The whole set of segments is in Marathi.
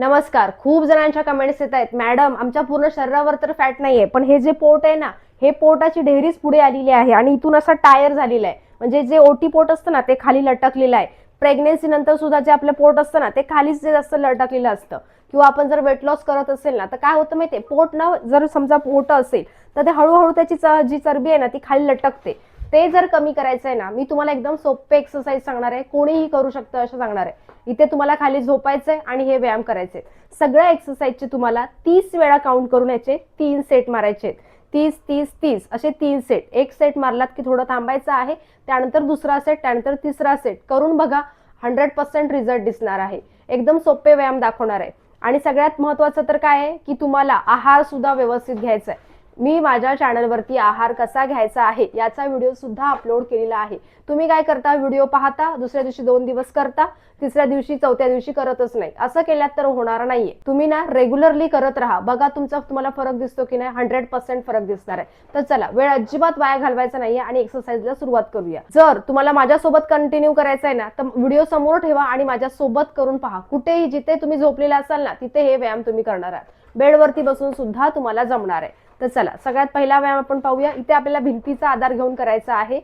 नमस्कार. खूप जणांच्या कमेंट्स येत आहेत. मॅडम आमच्या पूर्ण शरीरावर तर फॅट नाहीये पण हे जे पोट आहे ना हे पोटाची ढेरीच पुढे आलेली आहे आणि इथून असा टायर झालेला आहे. म्हणजे जे ओटी पोट असतं ना ते खाली लटकलेलं आहे. प्रेग्नेन्सी नंतर सुद्धा जे आपलं पोट असतं ना ते खालीच जे जास्त लटकलेलं असतं. किंवा आपण जर वेट लॉस करत असेल ना तर काय होतं माहितीये? पोट ना जर समजा पोट असेल तर ते हळूहळू त्याची च- जी चरबी आहे ना ती खाली लटकते. ते जर कमी करायचं आहे ना मी तुम्हाला एकदम सोपे एक्सरसाइज सांगणार आहे. कोणीही करू शकतं असं सांगणार आहे. इथे तुम्हाला खाली झोपायचंय आणि हे व्यायाम करायचे सगळ्या एक्सरसाइजचे तुम्हाला तीस वेळा काउंट करून याचे तीन सेट मारायचे तीस तीस तीस असे तीन सेट एक सेट मारलात की थोडं थांबायचं आहे त्यानंतर दुसरा सेट त्यानंतर तिसरा सेट करून बघा हंड्रेड पर्सेंट रिझल्ट दिसणार आहे. एकदम सोपे व्यायाम दाखवणार आहे. आणि सगळ्यात महत्वाचं तर काय आहे? की तुम्हाला आहार सुद्धा व्यवस्थित घ्यायचा आहे. मी माझ्या चॅनलवरती आहार कसा घ्यायचा आहे याचा व्हिडिओ सुद्धा अपलोड केलेला आहे. तुम्ही काय करता? व्हिडिओ पाहता दुसऱ्या दिवशी दोन दिवस करता तिसऱ्या दिवशी चौथ्या दिवशी करतच नाही. असं केल्यात तर होणार नाहीये. तुम्ही ना रेग्युलरली करत राहा. बघा तुमचा तुम्हाला फरक दिसतो की नाही. हंड्रेड पर्सेंट फरक दिसणार आहे. तर चला वेळ अजिबात वाया घालवायचा नाहीये आणि एक्सरसाइजला सुरुवात करूया. जर तुम्हाला माझ्यासोबत कंटिन्यू करायचं आहे ना तर व्हिडिओ समोर ठेवा आणि माझ्या सोबत करून पहा. कुठेही जिथे तुम्ही झोपलेला असाल ना तिथे हे व्यायाम तुम्ही करणार आहात. बेडवरती बसून सुद्धा तुम्हाला जमणार आहे. तर चला सगळ्यात पहिला व्यायाम आपण पाहूया. इथे आपल्याला भिंतीचा आधार घेऊन करायचा आहे.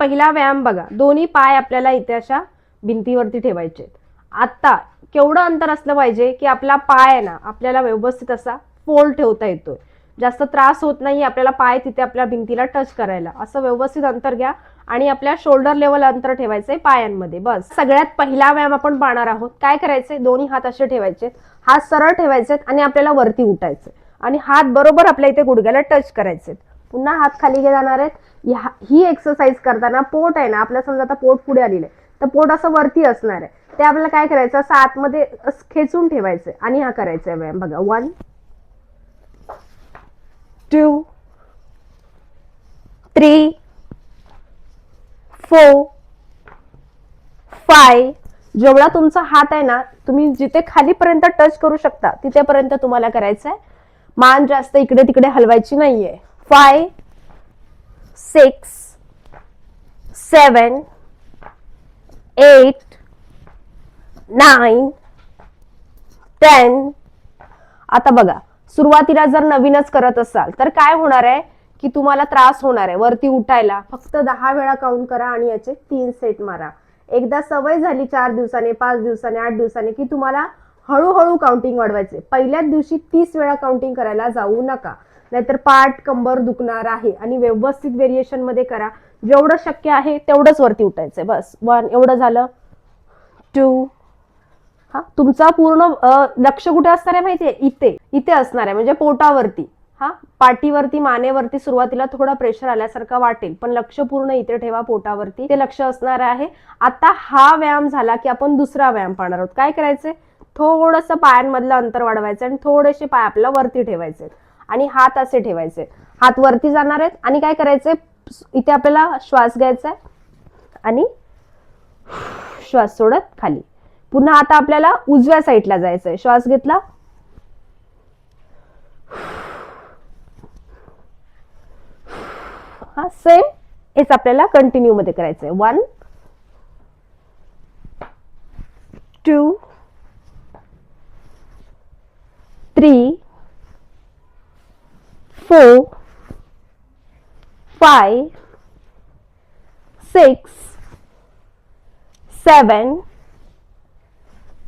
पहिला व्यायाम बघा. दोन्ही पाय आपल्याला इथे अशा भिंतीवरती ठेवायचे आता केवढं अंतर असलं पाहिजे की आपला पाय आहे ना आपल्याला व्यवस्थित असा फोल्ड ठेवता येतोय. जास्त त्रास होत नाही आपल्याला पाय तिथे आपल्या भिंतीला टच करायला. असं व्यवस्थित अंतर घ्या आणि आपल्या शोल्डर लेवल अंतर ठेवायचंय पायांमध्ये. बस. सगळ्यात पहिला व्यायाम आपण पाहणार आहोत. काय करायचंय? दोन्ही हात असे ठेवायचे हात सरळ ठेवायचे आणि आपल्याला वरती उठायचे आणि हात बरोबर आपल्या इथे गुडघ्याला टच करायचे पुन्हा हात खाली घे जाणार आहेत. ही एक्सरसाइज करताना पोट आहे ना आपल्या समजा आता पोट पुढे आलेलं आहे. तर पोट असं वरती असणार आहे. ते आपल्याला काय करायचं? असं आतमध्ये असं खेचून ठेवायचंय आणि हा करायचा आहे व्यायाम. बघा one two three four five. जेवढा तुमचा हात आहे ना तुम्ही जिथे खालीपर्यंत टच करू शकता तिथेपर्यंत तुम्हाला करायचं आहे मान जास्त इकडे तिकडे हलवायची नाहीये. Five six seven eight nine ten आता बघा. सुरुवातीला जर नवीनच करत असाल तर काय होणार आहे? की तुम्हाला त्रास होणार आहे वरती उठायला. फक्त दहा वेळा काउंट करा आणि याचे तीन सेट मारा. एकदा सवय झाली चार दिवसाने पाच दिवसाने आठ दिवसाने की तुम्हाला हळूहळू काउंटिंग वाढवायचे पहिल्याच दिवशी तीस वेळा काउंटिंग करायला जाऊ नका. नाहीतर पाठ कंबर दुखणार आहे आणि व्यवस्थित व्हेरिएशनमध्ये करा. जेवढं शक्य आहे तेवढंच वरती उठायचंय. बस वन एवढं झालं. टू हा तुमचा पूर्ण लक्ष कुठे असणार आहे माहितीये? इथे. इथे असणार आहे म्हणजे पोटावरती. हा पाठीवरती मानेवरती सुरुवातीला थोडा प्रेशर आल्यासारखं वाटेल पण लक्ष पूर्ण इथे ठेवा पोटावरती. ते लक्ष असणार आहे. आता हा व्यायाम झाला की आपण दुसरा व्यायाम पाहणार आहोत. काय करायचंय? थोडंसं पायांमधलं अंतर वाढवायचं आणि थोडेसे पाय आपल्याला वरती ठेवायचे आणि हात असे ठेवायचे हात वरती जाणार आहेत आणि काय करायचंय? इथे आपल्याला श्वास घ्यायचा आहे आणि श्वास सोडत खाली. पुन्हा आता आपल्याला उजव्या साईडला जायचंय. श्वास घेतला. हा सेम हेच आपल्याला कंटिन्यू मध्ये करायचंय. One two three four five six seven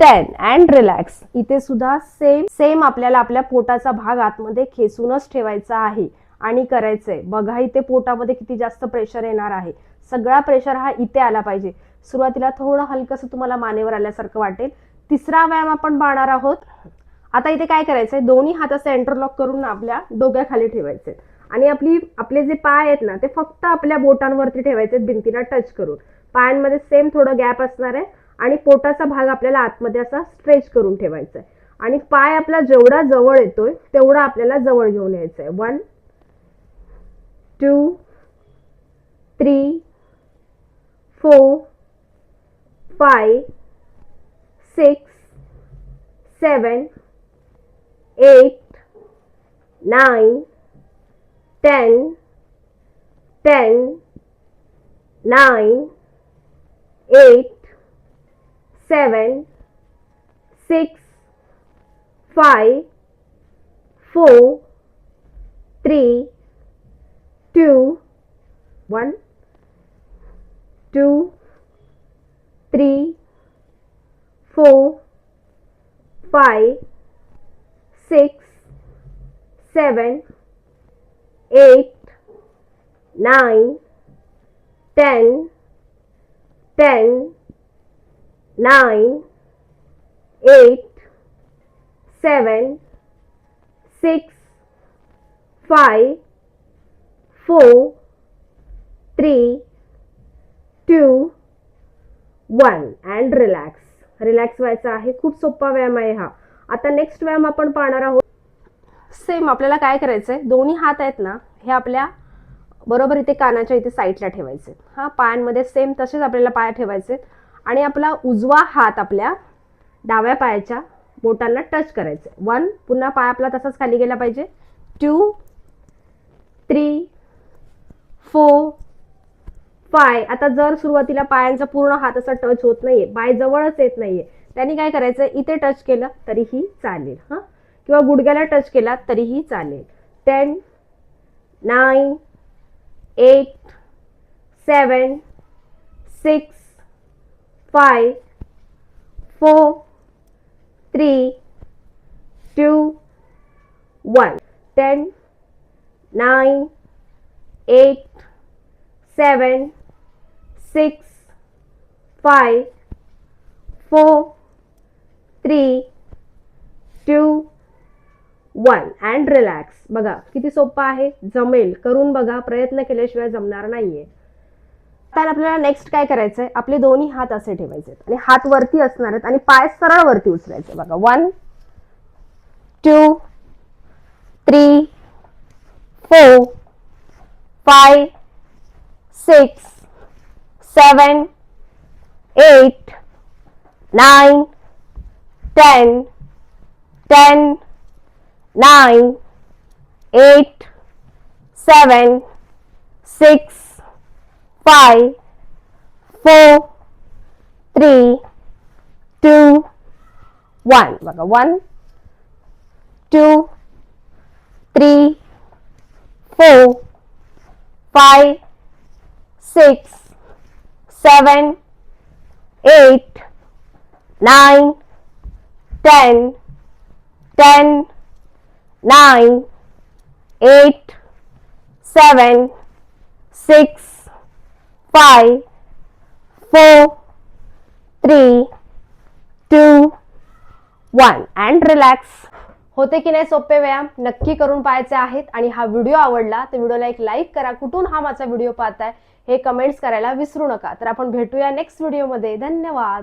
ten and relax इथे सुद्धा सेम सेम आपल्याला आपल्या पोटाचा भाग आतमध्ये खेचूनच ठेवायचा आहे आणि करायचंय. बघा इथे पोटामध्ये किती जास्त प्रेशर येणार आहे. सगळा प्रेशर हा इथे आला पाहिजे. सुरुवातीला थोडं हलकंसं तुम्हाला मानेवर आल्यासारखं वाटेल. तिसरा व्यायाम आपण पाहणार आहोत. आता इथे काय करायचंय? दोन्ही हाताचं एंटरलॉक करून आपल्या डोक्याखाली ठेवायचे. आणि आपली आपले जे पाय आहेत ना ते फक्त आपल्या बोटांवरती ठेवायचे भिंतीला टच करून. पायांमध्ये सेम थोडं गॅप असणार आहे. आणि पोटाचा भाग आपल्याला आतमध्ये असा स्ट्रेच करून ठेवायचा आहे. आणि पाय आपला जेवढा जवळ येतोय तेवढा आपल्याला जवळ घेऊन यायचं आहे. One two three four five six seven eight nine ten ten nine eight seven, six, five, four, three, two, one, two, three, four, five, six, seven, eight, nine, ten, ten. Nine eight seven six five four three two one. And relax. Relax व्हायचं आहे. खूप सोपा व्यायाम आहे हा. आता नेक्स्ट व्यायाम आपण पाहणार आहोत. सेम आपल्याला काय करायचंय? दोन्ही हात आहेत ना हे आपल्या बरोबर इथे कानाच्या इथे साईडला ठेवायचे हा पायांमध्ये सेम तसेच आपल्याला पाय ठेवायचे आणि आपला उजवा हात आपल्या डाव्या पायाच्या बोटांना टच करायचं वन पुन्हा पाय आपला तसाच खाली गेला पाहिजे. टू थ्री फोर पाय आता जर सुरुवातीला पायांचा पूर्ण हात असा टच होत नाहीये पाय जवळच येत नाहीये त्यांनी काय करायचं इथे टच केलं तरीही चालेल हां? किंवा गुडघ्याला टच केला तरीही चालेल. Ten nine eight seven six five four three two one. Ten nine eight seven six five four three two one. And relax. बघा किती सोपं आहे. जमेल. करून बघा. प्रयत्न केल्याशिवाय जमणार नाहीये. तर आपल्याला नेक्स्ट काय करायचंय? आपले दोन्ही हात असे ठेवायचे आणि हात वरती असणार आहेत आणि पाय सरळ वरती उचलायचे. बघा one two three four five six seven eight nine ten ten nine eight seven six five, four, three, two, one. बघा one, two, three, four, five, six, seven, eight, nine, ten, ten. nine, eight, seven, six, five, four, three, two, one. And relax. होते की नाही सोपे व्यायाम? नक्की करून पाहायचे आहेत. आणि हा व्हिडिओ आवडला तर व्हिडिओला एक लाईक करा. कुठून हा माझा व्हिडिओ पाहताय हे कमेंट्स करायला विसरू नका. तर आपण भेटूया नेक्स्ट व्हिडिओमध्ये धन्यवाद.